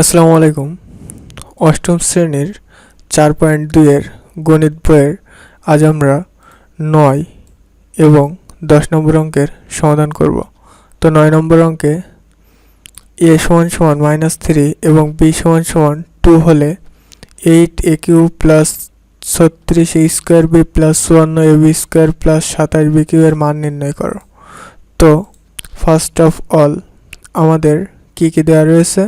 আসসালামু আলাইকুম। অষ্টম শ্রেণির চার পয়েন্ট দুইয়ের গণিত বইয়ের আজ আমরা নয় এবং দশ নম্বর অঙ্কের সমাধান করব। তো নয় নম্বর অঙ্কে এ সমান সমান মাইনাস থ্রি এবং বি সমান সমান টু হলে এইট এ কিউ প্লাস ছত্রিশ এ স্কোয়ার বি প্লাস চুয়ান্ন এ বি স্কোয়ার প্লাস সাতাশ বি কিউ এর মান নির্ণয় করো। তো ফার্স্ট অফ অল আমাদের কী কী দেওয়া রয়েছে?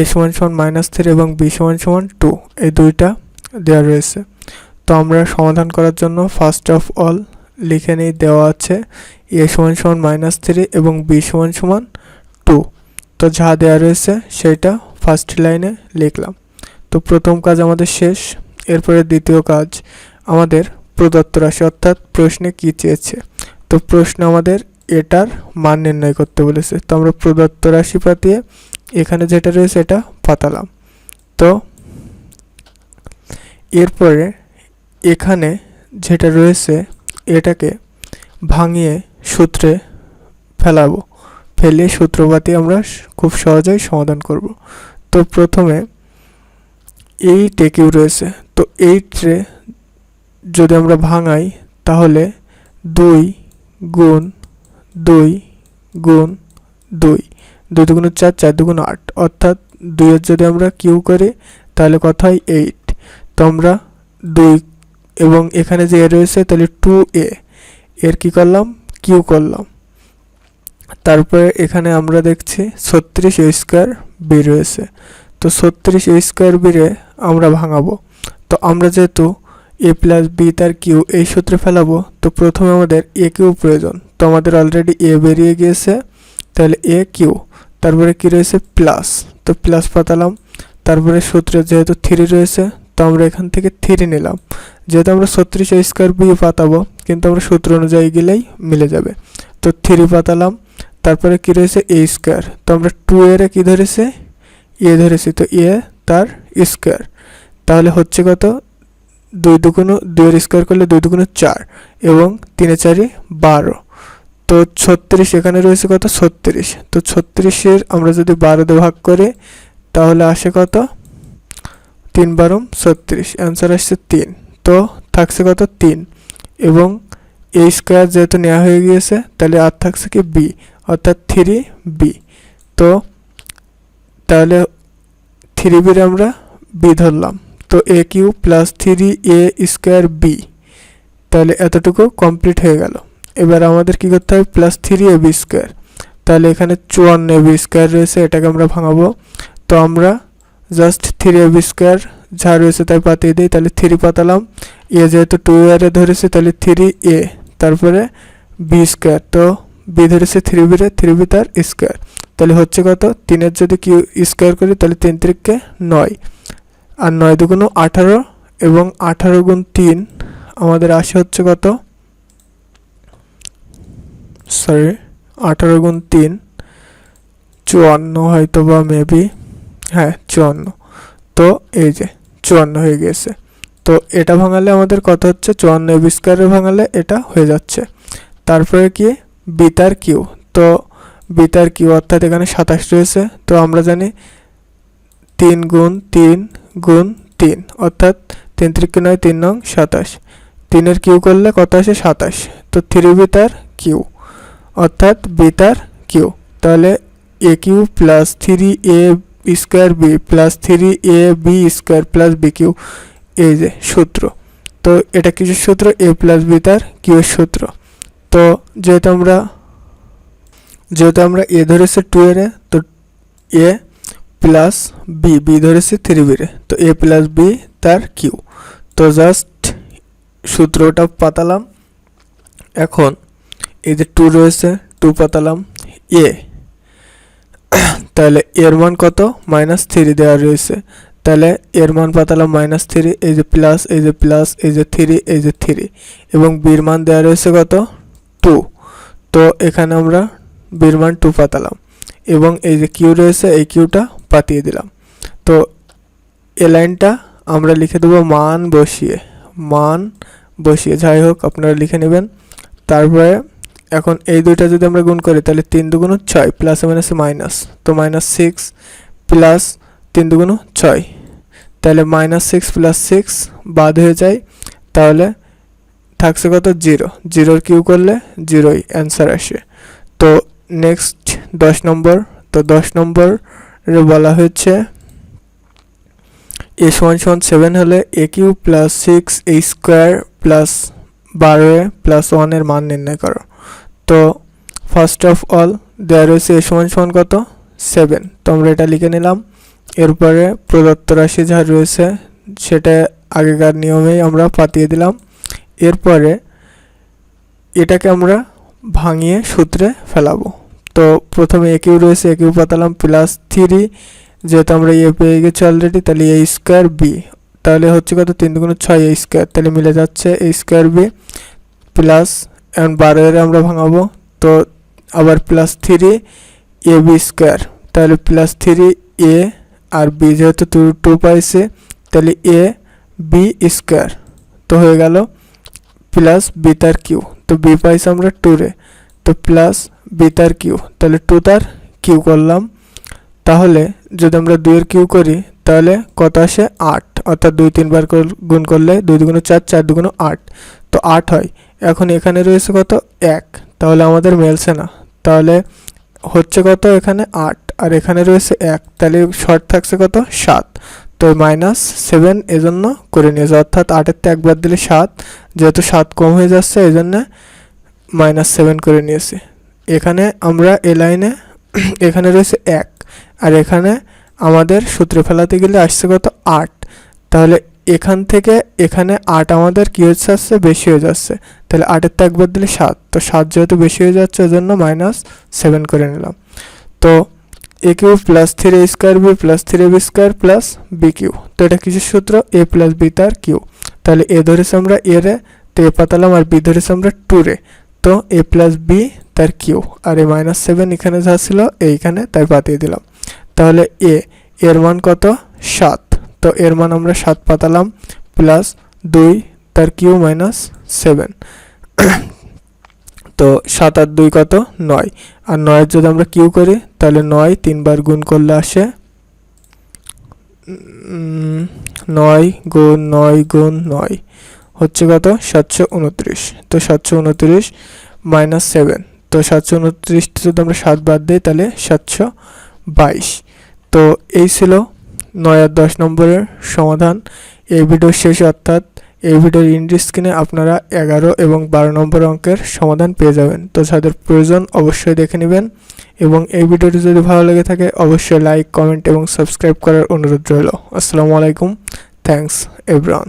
এ সমান সমান মাইনাস থ্রি এবং বি সমান সমান টু এই দুইটা দেওয়া রয়েছে। তো আমরা সমাধান করার জন্য ফার্স্ট অফ অল লিখে নিই, দেওয়া আছে এ সমান সমান মাইনাস থ্রি এবং বি সমান সমান টু তো যা দেওয়া রয়েছে সেটা ফার্স্ট লাইনে লিখলাম। তো প্রথম কাজ আমাদের শেষ, এরপরে দ্বিতীয় কাজ আমাদের প্রদত্ত রাশি অর্থাৎ প্রশ্নে কী চেয়েছে। তো প্রশ্ন আমাদের এটার মান নির্ণয় করতে বলেছে। তো আমরা প্রদত্ত রাশি পাতিয়ে এখানে যেটা রয়েছে এটা পাতালাম তো, এরপরে এখানে যেটা রয়েছে এটাকে ভাঙিয়ে সূত্রে ফেলাবো। ফেলে সূত্রপাতি আমরা খুব সহজেই সমাধান করব। তো প্রথমে এইট কিউ রয়েছে। তো এইটরে যদি আমরা ভাঙাই, তাহলে দুই গুণ দুই গুণ দুই। দুই দুগুণ চার চার দুগুণ আট। অর্থাৎ দুইয়ের যদি আমরা কিউ করি, তাহলে কত হয়? এইট। তো আমরা দুই এবং এখানে যে এ রয়েছে, তাহলে টু এ। এর কি করলাম? কিউ করলাম। তারপরে এখানে আমরা দেখছি ছত্রিশ এ স্কোয়ার বি রয়েছে। তো ছত্রিশ এ স্কোয়ার বিরে আমরা ভাঙাবো। তো আমরা যেহেতু এ প্লাস বি তার কিউ এই সূত্রে ফেলাবো, তো প্রথমে আমাদের এ কিউ প্রয়োজন। তো আমাদের অলরেডি এ বেরিয়ে গিয়েছে, তাহলে এ কিউ। তারপরে কি রয়েছে? প্লাস তো প্লাস পাতালাম। তারপরে সূত্রে যেহেতু থ্রি রয়েছে, তো আমরা এখান থেকে থ্রি নিলাম। যেহেতু আমরা ছত্রিশ স্কোয়ার বি পাতাবো, কিন্তু আমরা সূত্র অনুযায়ী গেলেই মিলে যাবে। তো থ্রি পাতালাম। তারপরে কি রয়েছে? এ স্কোয়ার তো আমরা টু এর কি ধরেছে? এ ধরেছি। তো এ তার স্কোয়ার তাহলে হচ্ছে কত? দুই দুগুণ, দুইয়ের স্কোয়ার করলে দুই দুগুণ চার এবং তিনে চারি বারো। তো ছত্রিশ এখানে রয়েছে কত? ছত্রিশ। তো ছত্রিশের আমরা যদি বারো দিয়ে ভাগ করি, তাহলে আসে কত? তিন বারো ছত্রিশ। অ্যান্সার আসছে তিন। তো থাকছে কত? তিন। এবং এই স্কোয়ার যেহেতু নেওয়া হয়ে গিয়েছে, তাহলে আর থাকছে কি? বি অর্থাৎ থ্রি বি তো তাহলে থ্রি বির আমরা বি ধরলাম। তো A cube plus three A square B তাহলে এতটুকু কমপ্লিট হয়ে গেল। এবার আমাদের কি করতে হবে? Plus three A B square তাহলে এখানে চুয়ান্ন এ বি স্কোয়ার রয়েছে, এটাকে আমরা ভাঙাবো। তো আমরা just three A B square যা রয়েছে তাই পাতিয়ে দিই, তাহলে থ্রি পাতালাম। এ যেহেতু টু ইয়ারে ধরেছে, তাহলে থ্রি এ তারপরে বি স্কোয়ার তো বি ধরেছে থ্রি বিরে থ্রি বি তার স্কোয়ার তাহলে হচ্ছে কত? তিনের যদি কিউ স্কোয়ার করি, তাহলে তিন তিরিককে নয়। আর নয় দুগুণ আঠারো এবং আঠারো গুণ তিন, আমাদের আসে হচ্ছে কত? সরি আঠারো গুণ তিন, চুয়ান্ন হয়তো বা মেবি হ্যাঁ চুয়ান্ন। তো এই যে, চুয়ান্ন হয়ে গিয়েছে তো এটা ভাঙালে আমাদের কত হচ্ছে? চুয়ান্ন এবি স্কোয়ারে ভাঙালে এটা হয়ে যাচ্ছে। তারপরে কি? বিতার কিউ তো বিতার কিউ অর্থাৎ এখানে সাতাশ রয়েছে। তো আমরা জানি তিন গুণ তিন গুণ তিন, অর্থাৎ তিন ত্রিকে নয় তিন নং সাতাশ। তিনের কিউ করলে কত আসে? সাতাশ। তো থ্রি বিতার কিউ অর্থাৎ বিতার কিউ তাহলে A cube plus three A square B plus three A B square plus B cube এই যে সূত্র। তো এটা কিছু সূত্র? এ প্লাস বি তার কিউ এর সূত্র। তো যেহেতু আমরা যেহেতু আমরা এ ধরেছে টু এর তো এ প্লাস বি বি ধরেছে থ্রি বিরে তো এ প্লাস বি তার কিউ তো জাস্ট সূত্রটা পাতালাম। এখন এই যে টু রয়েছে টু পাতালাম এ তাহলে এর মান কত? মাইনাস থ্রি দেওয়া রয়েছে। তাহলে এর মান পাতালাম মাইনাস থ্রি এই যে প্লাস এই যে প্লাস এই যে থ্রি এই যে থ্রি এবং বির মান দেওয়া রয়েছে কত? টু তো এখানে আমরা বির মান টু পাতালাম। এবং এই যে কিউ রয়েছে, এই কিউটা পাতিয়ে দিলাম। তো এ লাইনটা আমরা লিখে দেবো মান বসিয়ে। মান বসিয়ে। যাই হোক, আপনারা লিখে নেবেন। তারপরে এখন এই দুইটা যদি আমরা গুণ করি, তাহলে তিন দুগুণ ছয় প্লাস মাইনাসে মাইনাস তো মাইনাস সিক্স প্লাস তিন দুগুণ ছয়। তাহলে মাইনাস সিক্স প্লাস সিক্স বাদ হয়ে যায়, তাহলে থাকছে কত? জিরো জিরোর কিউ করলে জিরোই অ্যান্সার আসে। তো নেক্সট দশ নম্বর, তো দশ নম্বরে বলা হয়েছে এ সমান সমান সেভেন হলে A cube plus six A square plus বারো প্লাস ওয়ানের মান নির্ণয় করো। তো ফার্স্ট অফ অল দেওয়া রয়েছে এ সমান সমান কত? সেভেন তো আমরা এটা লিখে নিলাম। এরপরে প্রদত্ত রাশি যা রয়েছে, সেটা আগেকার নিয়মেই আমরা পাতিয়ে দিলাম। এরপরে এটাকে আমরা ভাঙিয়ে সূত্রে ফেলাবো। তো প্রথমে এ রয়েছে এ পাতালাম প্লাস থ্রি যেহেতু আমরা এ পেয়ে গেছি অলরেডি তাহলে এ স্কোয়ার বি তাহলে হচ্ছে কত? তিন দুগুণ ছয় এ স্কোয়ার তাহলে মিলে যাচ্ছে এ স্কোয়ার বি প্লাস এখন বারো আমরা ভাঙাবো, তো আবার plus three A B square তাহলে প্লাস থ্রি এ আর বি যেহেতু টু টু পাইছে, তাহলে এ বি স্কোয়ার তো হয়ে গেল প্লাস বি তার কিউ তো বি পাইছে আমরা টু রে। তো প্লাস বি তার কিউ তাহলে টু তার কিউ করলাম। তাহলে যদি আমরা দুইয়ের কিউ করি, তাহলে কত আসে আট? অর্থাৎ দুই তিনবার গুণ করলে দুই দুগুণ চার চার দুগুণ আট। তো আট হয়। এখন এখানে রয়েছে কত? এক। তাহলে আমাদের মেলছে না। তাহলে হচ্ছে কত এখানে? আট। আর এখানে রয়েছে এক। তাহলে শর্ট থাকছে কত? সাত। তো মাইনাস সেভেন এজন্য করে নিয়েছে। অর্থাৎ আটের তো একবার দিলে সাত। যেহেতু সাত কম হয়ে যাচ্ছে এই জন্য মাইনাস সেভেন করে নিয়েছি। এখানে আমরা এ লাইনে এখানে রয়েছে এক। আর এখানে আমাদের সূত্রে ফেলাতে গেলে আসছে কত? আট। তাহলে এখান থেকে এখানে আট আমাদের কী হচ্ছে আসছে? বেশি হয়ে যাচ্ছে। তাহলে আটের তো একবার দিলে সাত। তো সাত যেহেতু বেশি হয়ে যাচ্ছে ওই জন্য মাইনাস সেভেন করে নিলাম। তো A cube plus three A square B plus three B square plus B cube তো এটা কিসের সূত্র? এ প্লাস বি তার কিউ তাহলে এ ধরেছে আমরা এ রে, তো এ পাতালাম আর বি ধরেছে আমরা টু রে। তো এ প্লাস বি তার কিউ আর এ মাইনাস সেভেন এখানে যা ছিল, এইখানে তাই পাতিয়ে দিলাম। তাহলে এ এর মান কত? সাত। তো এর মান আমরা সাত পাতালাম প্লাস দুই, তার কিউ মাইনাস সেভেন তো সাত আর দুই কত? নয়। আর নয়ের যদি আমরা কিউ করি, তাহলে নয় তিনবার গুণ করলে আসে নয় গুণ নয় গুণ নয়। হচ্ছে কত? সাতশো উনত্রিশ। তো সাতশো উনত্রিশ মাইনাস সেভেন তো সাতশো উনত্রিশটা যদি আমরা সাত বাদ দিই, তাহলে সাতশো বাইশ। তো এই ছিল নয় আর দশ নম্বরের সমাধান। এই ভিডিওর শেষ অর্থাৎ এই ভিডিওর ইন্ড স্ক্রিনে আপনারা এগারো এবং বারো নম্বর অঙ্কের সমাধান পেয়ে যাবেন। তো যাদের প্রয়োজন অবশ্যই দেখে নেবেন এবং এই ভিডিওটি যদি ভালো লেগে থাকে অবশ্যই লাইক কমেন্ট এবং সাবস্ক্রাইব করার অনুরোধ রইল। আসসালামু আলাইকুম। Thanks everyone